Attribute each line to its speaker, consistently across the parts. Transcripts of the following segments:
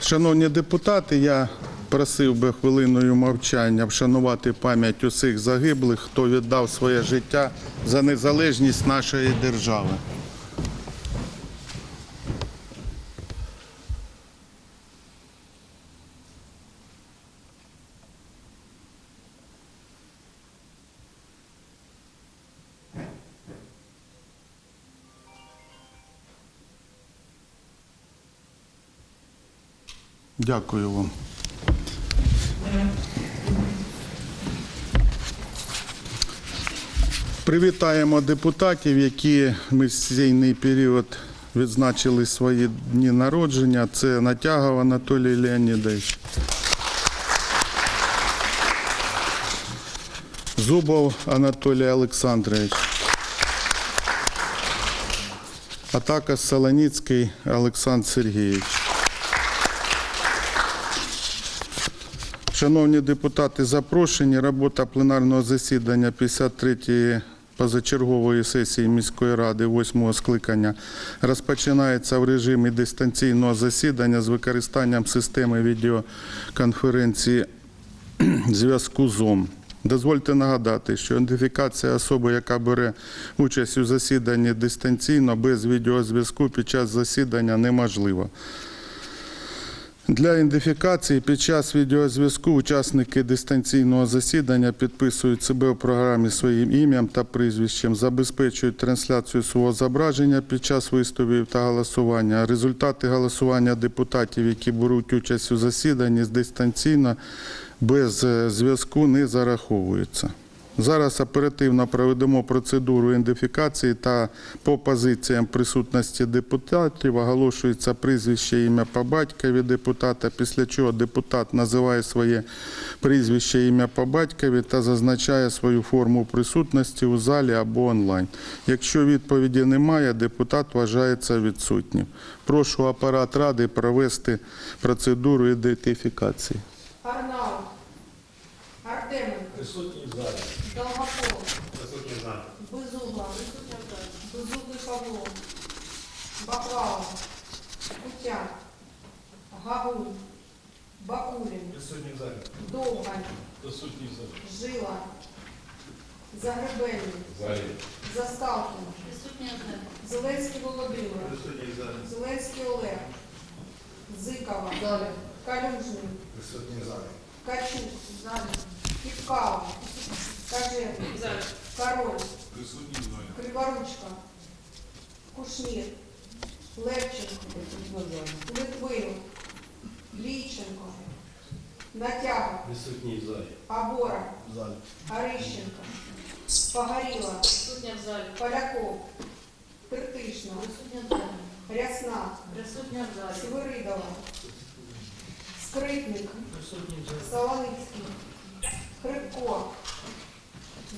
Speaker 1: Шановні депутати, я просив би хвилиною мовчання вшанувати пам'ять усіх загиблих, хто віддав своє життя за незалежність нашої держави. Дякую вам. Привітаємо депутатів, які ми цей період відзначили свої дні народження. Це Натягов Анатолій Леонідович. Зубов Анатолій Олександрович. А також Солоніцький Олександр Сергійович. Шановні депутати, запрошені. Робота пленарного засідання 53-ї позачергової сесії міської ради 8-го скликання розпочинається в режимі дистанційного засідання з використанням системи відеоконференції зв'язку Zoom. Дозвольте нагадати, що ідентифікація особи, яка бере участь у засіданні дистанційно без відеозв'язку під час засідання неможлива. Для ідентифікації під час відеозв'язку учасники дистанційного засідання підписують себе в програмі своїм ім'ям та прізвищем, забезпечують трансляцію свого зображення під час виступів та голосування. Результати голосування депутатів, які беруть участь у засіданні дистанційно без е, зв'язку, не зараховуються. Зараз оперативно проведемо процедуру ідентифікації та по позиціям присутності депутатів оголошується прізвище ім'я по батькові депутата, після чого депутат називає своє прізвище ім'я по батькові та зазначає свою форму присутності у залі або онлайн. Якщо відповіді немає, депутат вважається відсутнім. Прошу апарат ради провести процедуру ідентифікації.
Speaker 2: Арнау, Артеменко,
Speaker 3: Присутній в залі.
Speaker 2: Долгопол,
Speaker 3: Присутній в залі.
Speaker 2: Безугла, Павло, Баклава, Кутян, Гагун, Бакулін,
Speaker 3: Присутній в залі.
Speaker 2: Довгань,
Speaker 3: Присутній в залі.
Speaker 2: Жила, Загребельний,
Speaker 3: В залі.
Speaker 2: Засталкін, Зеленський Володимир,
Speaker 3: Присутній в залі.
Speaker 2: Зеленський Олег, Зикова, Калюжний,
Speaker 3: Присутній в залі.
Speaker 2: Качук, Кіпкава, Кажен, Король,
Speaker 3: Присутній в залі.
Speaker 2: Криворучка, Кушнір, Левченко, Литвин, Лійченко, Натяга,
Speaker 3: Присутній в залі.
Speaker 2: Абора,
Speaker 3: В залі.
Speaker 2: Арищенко, Погоріла,
Speaker 4: Присутня в залі.
Speaker 2: Поляков, Тертишна,
Speaker 4: Присутня в залі.
Speaker 2: Рясна,
Speaker 4: Присутня в залі.
Speaker 2: Свиридова,
Speaker 3: залі.
Speaker 2: Солоницький, Хрипко,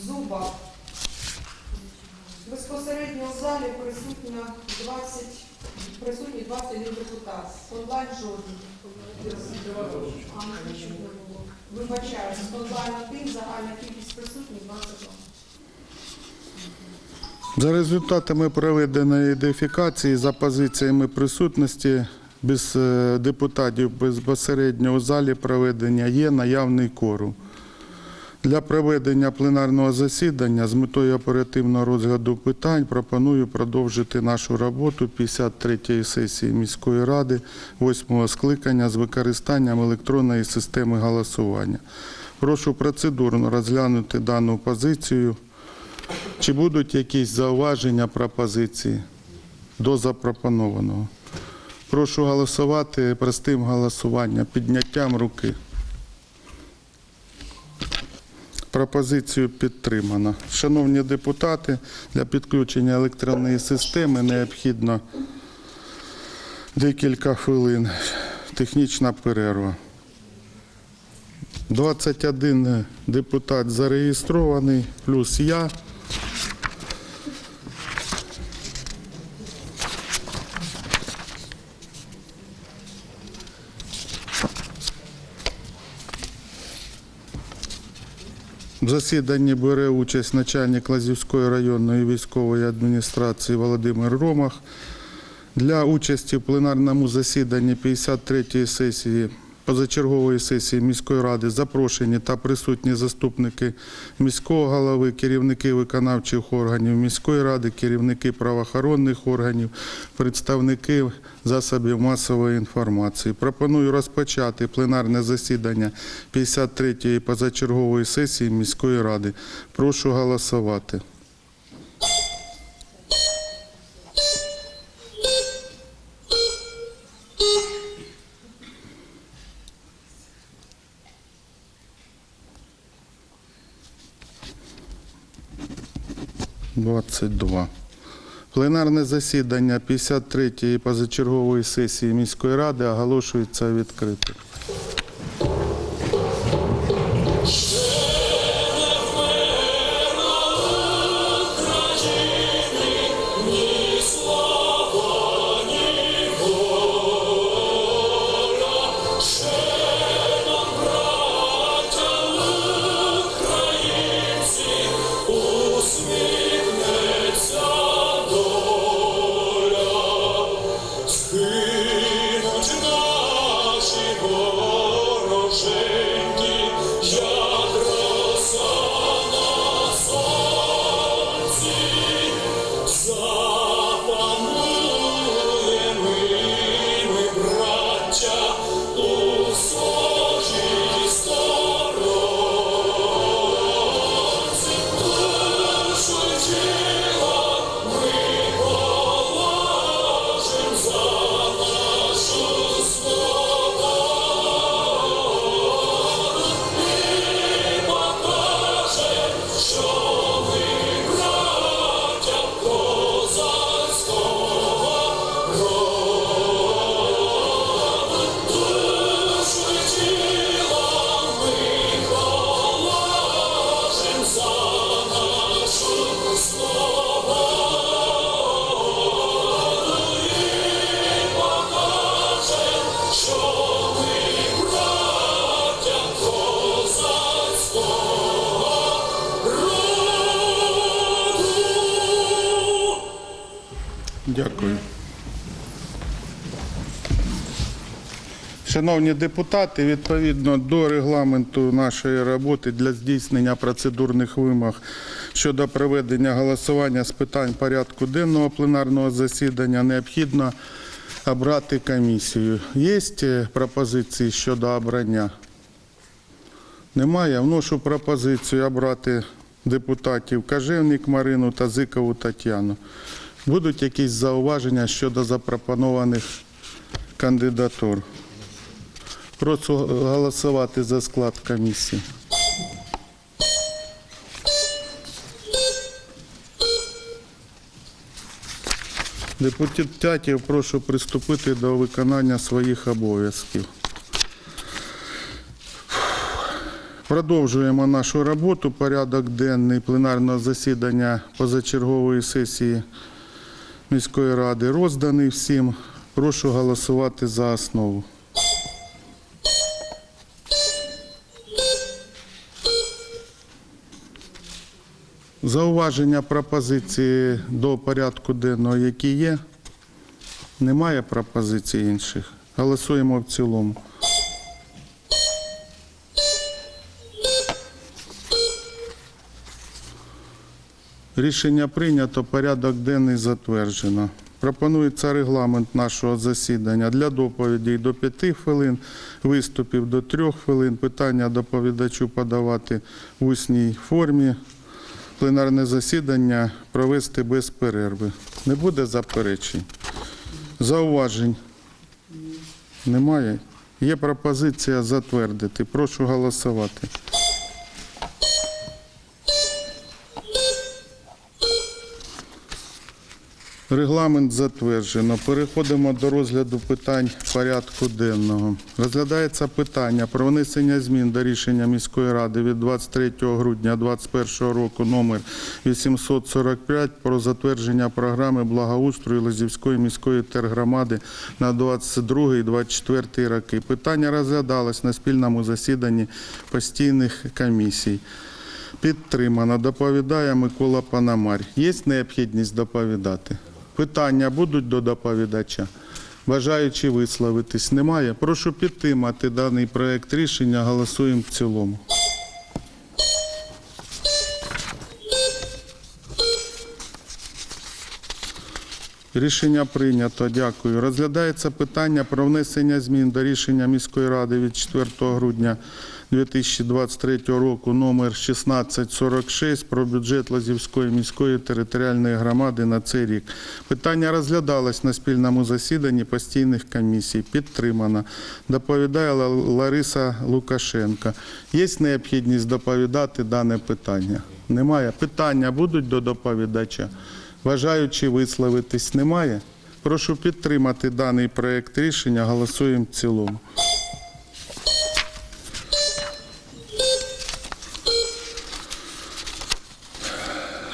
Speaker 2: Зуба. Безпосередньо в залі присутня 20, присутні 21 депутат. Онлайн жодний. А, не онлайн один, загальна кількість присутніх 22.
Speaker 1: За результатами проведеної ідентифікації за позиціями присутності без е, депутатів безпосередньо у залі проведення є наявний кору. Для проведення пленарного засідання з метою оперативного розгляду питань пропоную продовжити нашу роботу 53-ї сесії міської ради 8-го скликання з використанням електронної системи голосування. Прошу процедурно розглянути дану позицію. Чи будуть якісь зауваження пропозиції до запропонованого? Прошу голосувати простим голосуванням, підняттям руки. Пропозицію підтримано. Шановні депутати, для підключення електронної системи необхідно декілька хвилин. Технічна перерва. 21 депутат зареєстрований, плюс я. В засіданні бере участь начальник Лазівської районної військової адміністрації Володимир Ромах, Для участі в пленарному засіданні 53-ї сесії позачергової сесії міської ради запрошені та присутні заступники міського голови, керівники виконавчих органів міської ради, керівники правоохоронних органів, представники засобів масової інформації. Пропоную розпочати пленарне засідання 53-ї позачергової сесії міської ради. Прошу голосувати. Двадцять два. Пленарне засідання 53-ї позачергової сесії міської ради оголошується відкритим. Шановні депутати, відповідно до регламенту нашої роботи для здійснення процедурних вимог щодо проведення голосування з питань порядку денного пленарного засідання необхідно обрати комісію. Є е, пропозиції щодо обрання? Немає. Вношу пропозицію обрати депутатів Кажевник Марину та Зикову Тетяну. Будуть якісь зауваження щодо запропонованих кандидатур? Прошу голосувати за склад комісії. Депутатів прошу приступити до виконання своїх обов'язків. Продовжуємо нашу роботу. Порядок денний пленарного засідання позачергової сесії міської ради розданий всім. Прошу голосувати за основу. Зауваження пропозиції до порядку денного, які є? Немає пропозицій інших. Голосуємо в цілому. Рішення прийнято, порядок денний затверджено. Пропонується регламент нашого засідання для доповідей до 5 хвилин, виступів до 3 хвилин, питання доповідачу подавати в усній формі, пленарне засідання провести без перерви. Не буде заперечень. Зауважень немає. Є пропозиція затвердити. Прошу голосувати. Регламент затверджено. Переходимо до розгляду питань порядку денного. Розглядається питання про внесення змін до рішення міської ради від 23 грудня 2021 року номер 845 про затвердження програми благоустрою Лозівської міської тергромади на 22-24 роки. Питання розглядалось на спільному засіданні постійних комісій. Підтримано. Доповідає Микола Панамарь. Є необхідність доповідати? Питання будуть до доповідача? Бажаючи висловитись немає. Прошу підтримати даний проект рішення. Голосуємо в цілому. Рішення прийнято. Дякую. Розглядається питання про внесення змін до рішення міської ради від 4 грудня 2023 року номер 1646 про бюджет Лазівської міської територіальної громади на цей рік. Питання розглядалось на спільному засіданні постійних комісій. Підтримано. Доповідає Лариса Лукашенко. Є необхідність доповідати дане питання? Немає. Питання будуть до доповідача? Бажаючи висловитись немає. Прошу підтримати даний проект рішення. Голосуємо в цілому.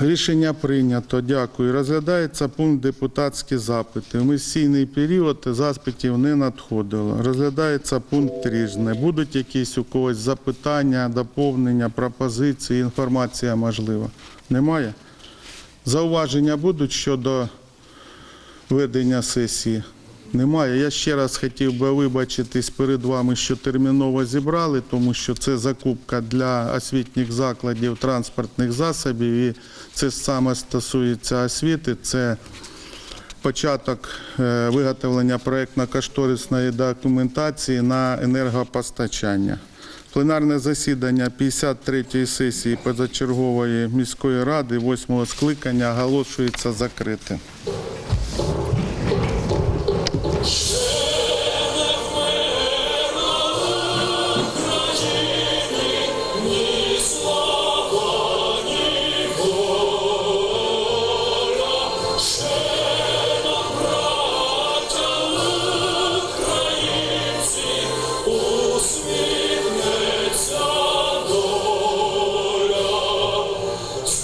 Speaker 1: Рішення прийнято. Дякую. Розглядається пункт депутатські запити. В місійний період запитів не надходило. Розглядається пункт різне. Будуть якісь у когось запитання, доповнення, пропозиції, інформація можлива? Немає? Зауваження будуть щодо ведення сесії? Немає. Я ще раз хотів би вибачитись перед вами, що терміново зібрали, тому що це закупка для освітніх закладів транспортних засобів, і це саме стосується освіти. Це початок е, виготовлення проєктно-кошторисної документації на енергопостачання. Пленарне засідання 53-ї сесії позачергової міської ради 8-го скликання оголошується закритим.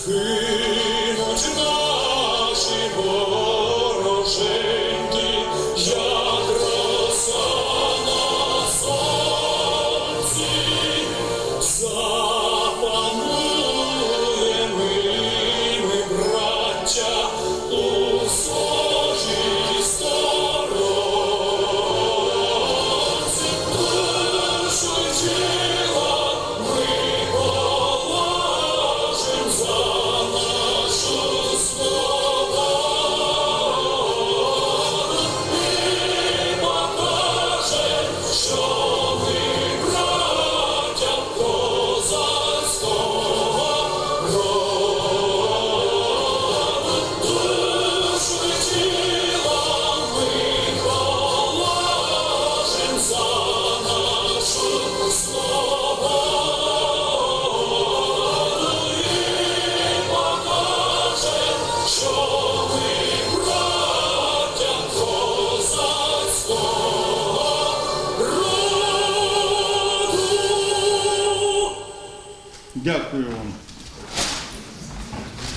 Speaker 1: see.